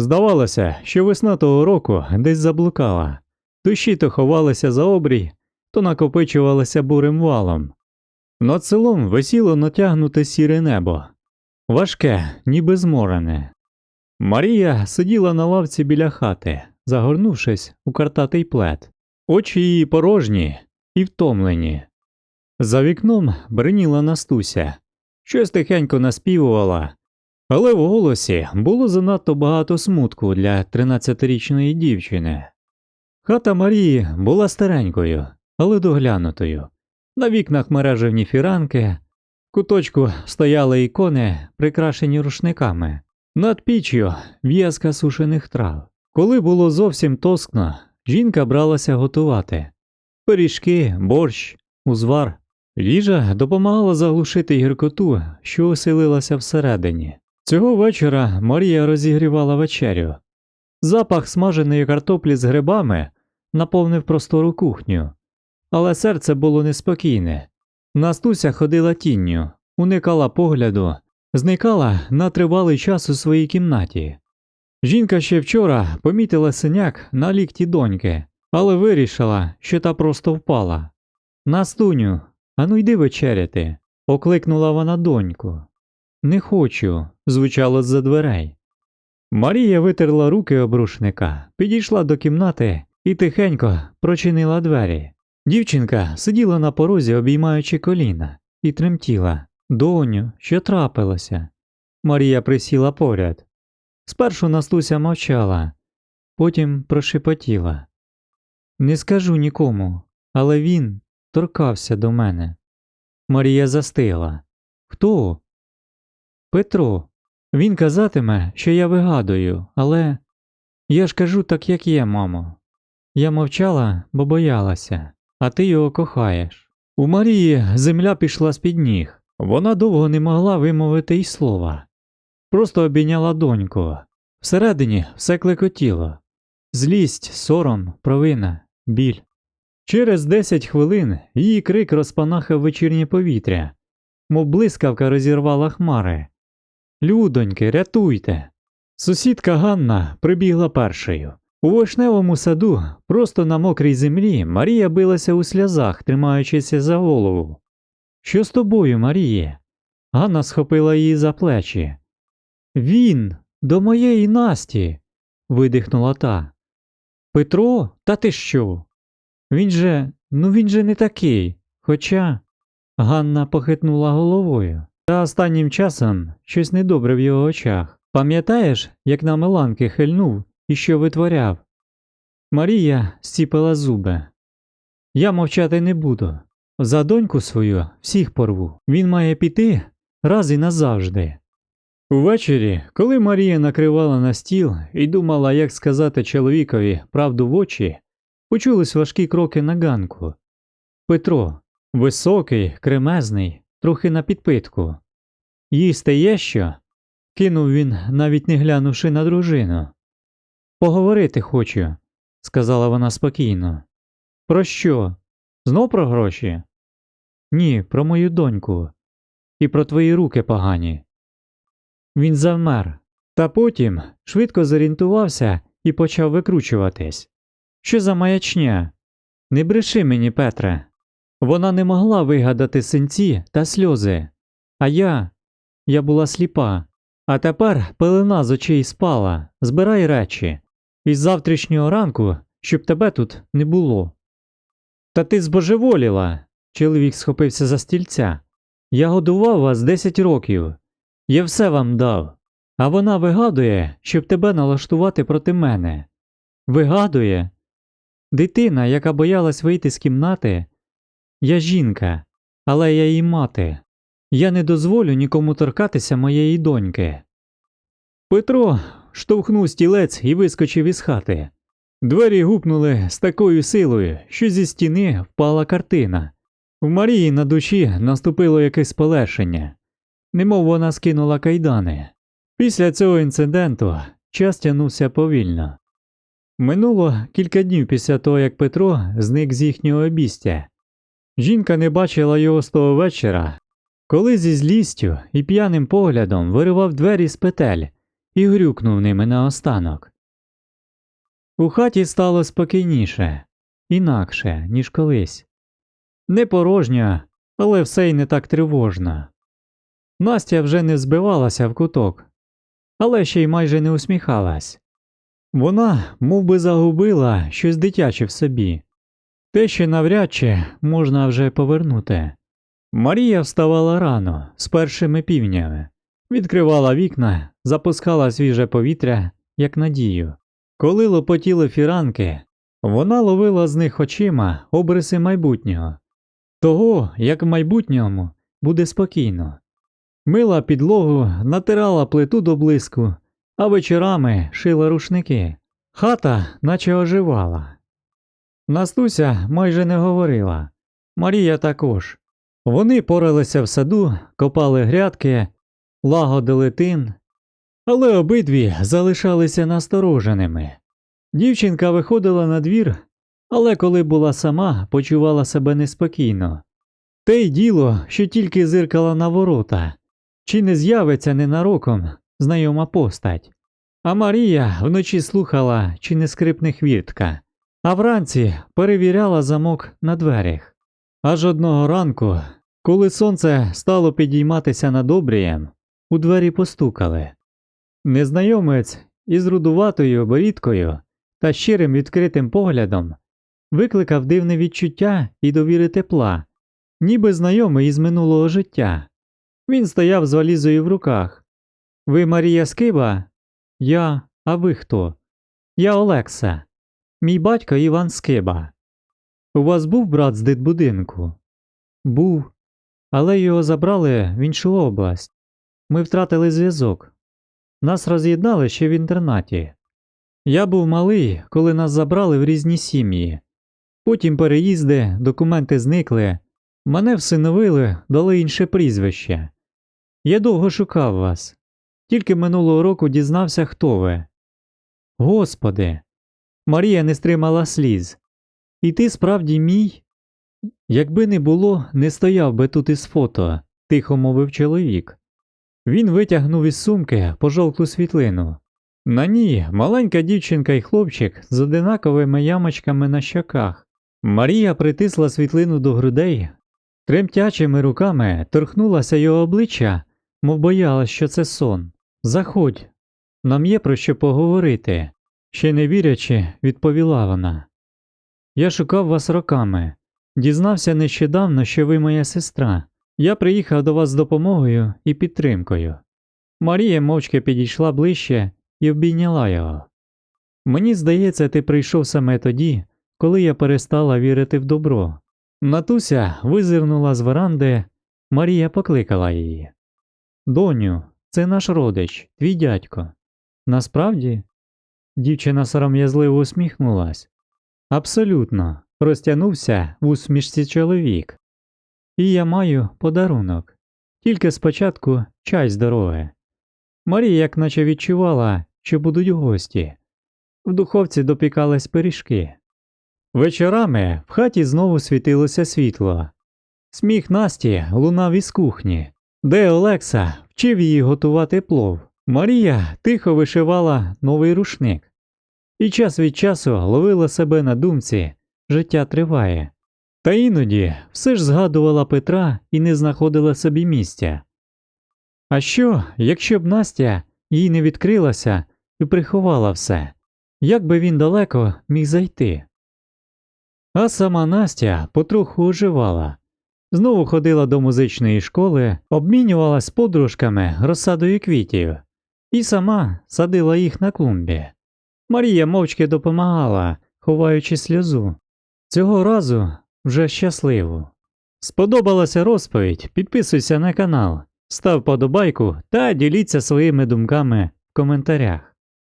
Здавалося, що весна того року десь заблукала. Дощі то ховалися за обрій, то накопичувалися бурим валом. Над селом висіло натягнуте сіре небо, важке, ніби зморене. Марія сиділа на лавці біля хати, загорнувшись у картатий плед. Очі її порожні і втомлені. За вікном бриніла Настуся, щось тихенько наспівувала, але в голосі було занадто багато смутку для 13-річної дівчини. Хата Марії була старенькою, але доглянутою. На вікнах мережевні фіранки, в куточку стояли ікони, прикрашені рушниками, над піччю в'язка сушених трав. Коли було зовсім тоскно, жінка бралася готувати пиріжки, борщ, узвар. Їжа допомагала заглушити гіркоту, що оселилася всередині. Цього вечора Марія розігрівала вечерю. Запах смаженої картоплі з грибами наповнив простору кухню, але серце було неспокійне. Настуся ходила тінню, уникала погляду, зникала на тривалий час у своїй кімнаті. Жінка ще вчора помітила синяк на лікті доньки, але вирішила, що та просто впала. Настуню, ану йди вечеряти, окликнула вона доньку. Не хочу, звучало з-за дверей. Марія витерла руки об рушника, підійшла до кімнати і тихенько прочинила двері. Дівчинка сиділа на порозі, обіймаючи коліна, і тремтіла. Доню, що трапилося? Марія присіла поряд. Спершу Настуся мовчала, потім прошепотіла. Не скажу нікому, але він торкався до мене. Марія застигла. Хто? Петро. Він казатиме, що я вигадую, але я ж кажу так, як є, мамо. Я мовчала, бо боялася, а ти його кохаєш. У Марії земля пішла з-під ніг. Вона довго не могла вимовити й слова. Просто обійняла доньку. Всередині все клекотіло. Злість, сором, провина, біль. Через десять хвилин її крик розпанахав вечірнє повітря, мов блискавка розірвала хмари. Людоньки, рятуйте. Сусідка Ганна прибігла першою. У вишневому саду, просто на мокрій землі, Марія билася у сльозах, тримаючися за голову. Що з тобою, Маріє? Ганна схопила її за плечі. Він до моєї Насті. видихнула та. Петро, та ти що? Він же, ну він же не такий. Хоча. Ганна похитнула головою. Та останнім часом щось недобре в його очах. Пам'ятаєш, як на Меланки хильнув і що витворяв? Марія зціпила зуби. Я мовчати не буду. За доньку свою всіх порву. Він має піти раз і назавжди. Увечері, коли Марія накривала на стіл і думала, як сказати чоловікові правду в очі, почулись важкі кроки на ганку. Петро, високий, кремезний, трохи на підпитку. Їсти є що? кинув він, навіть не глянувши на дружину. Поговорити хочу, сказала вона спокійно. Про що? Знов про гроші? Ні, про мою доньку. І про твої руки погані. Він завмер, та потім швидко зорієнтувався і почав викручуватись. Що за маячня? Не бреши мені, Петре. Вона не могла вигадати синці та сльози. А я. Я була сліпа. А тепер пелена з очей спала, збирай речі. Із завтрашнього ранку, щоб тебе тут не було. Та ти збожеволіла. Чоловік схопився за стільця. Я годував вас 10 років. Я все вам дав. А вона вигадує, щоб тебе налаштувати проти мене. Вигадує. Дитина, яка боялась вийти з кімнати. Я жінка, але я її мати. Я не дозволю нікому торкатися моєї доньки. Петро штовхнув стілець і вискочив із хати. Двері гупнули з такою силою, що зі стіни впала картина. В Марії на душі наступило якесь полегшення, немов вона скинула кайдани. Після цього інциденту час тягнувся повільно. Минуло кілька днів після того, як Петро зник з їхнього обістя. Жінка не бачила його з того вечора, коли зі злістю і п'яним поглядом виривав двері з петель і грюкнув ними наостанок. У хаті стало спокійніше, інакше, ніж колись. Не порожньо, але все й не так тривожно. Настя вже не збивалася в куток, але ще й майже не усміхалась. Вона мов би, загубила щось дитяче в собі, те, що навряд чи можна вже повернути. Марія вставала рано, з першими півнями, відкривала вікна, запускала свіже повітря, як надію. Коли лопотіли фіранки, вона ловила з них очима обриси майбутнього, того, як в майбутньому буде спокійно. Мила підлогу, натирала плиту до блиску, а вечорами шила рушники. Хата наче оживала. Настуся майже не говорила, Марія також. Вони поралися в саду, копали грядки, лагодили тин, але обидві залишалися настороженими. Дівчинка виходила на двір, але коли була сама, почувала себе неспокійно. Те й діло, що тільки зиркала на ворота, чи не з'явиться ненароком знайома постать. А Марія вночі слухала, чи не скрипне хвіртка, а вранці перевіряла замок на дверях. Аж одного ранку, коли сонце стало підійматися над обрієм, у двері постукали. Незнайомець із рудуватою борідкою та щирим відкритим поглядом викликав дивне відчуття і довіри тепла, ніби знайомий із минулого життя. Він стояв з валізою в руках. Ви Марія Скиба? Я, а ви хто? Я Олекса. Мій батько Іван Скиба. У вас був брат з дитбудинку? Був, але його забрали в іншу область. Ми втратили зв'язок. Нас роз'єднали ще в інтернаті. Я був малий, коли нас забрали в різні сім'ї. Потім переїзди, документи зникли, мене всиновили, дали інше прізвище. Я довго шукав вас. Тільки минулого року дізнався, хто ви. Господи. Марія не стримала сліз. І ти справді мій? Якби не було, не стояв би тут із фото, тихо мовив чоловік. Він витягнув із сумки пожовклу світлину. На ній маленька дівчинка і хлопчик з одинаковими ямочками на щоках. Марія притисла світлину до грудей, тремтячими руками торкнулася його обличчя, мов боялась, що це сон. Заходь, нам є про що поговорити, ще не вірячи, відповіла вона. Я шукав вас роками. Дізнався нещодавно, що ви моя сестра. Я приїхав до вас з допомогою і підтримкою. Марія мовчки підійшла ближче і обійняла його. Мені здається, ти прийшов саме тоді, коли я перестала вірити в добро. Натуся визирнула з веранди, Марія покликала її. Доню, це наш родич, твій дядько. Насправді? Дівчина сором'язливо усміхнулась. Абсолютно, розтягнувся в усмішці чоловік. І я маю подарунок. Тільки спочатку чай з дороги. Марія як наче відчувала, що будуть гості. В духовці допікались пиріжки. Вечорами в хаті знову світилося світло. Сміх Насті лунав із кухні, де Олекса вчив її готувати плов. Марія тихо вишивала новий рушник і час від часу ловила себе на думці життя триває. Та іноді все ж згадувала Петра і не знаходила собі місця. А що, якщо б Настя їй не відкрилася і приховала все, як би він далеко міг зайти? А сама Настя потроху оживала, знову ходила до музичної школи, обмінювалась подружками розсадою квітів і сама садила їх на клумбі. Марія мовчки допомагала, ховаючи сльозу. Цього разу вже щасливо. Сподобалася розповідь? Підписуйся на канал, став подобайку та діліться своїми думками в коментарях.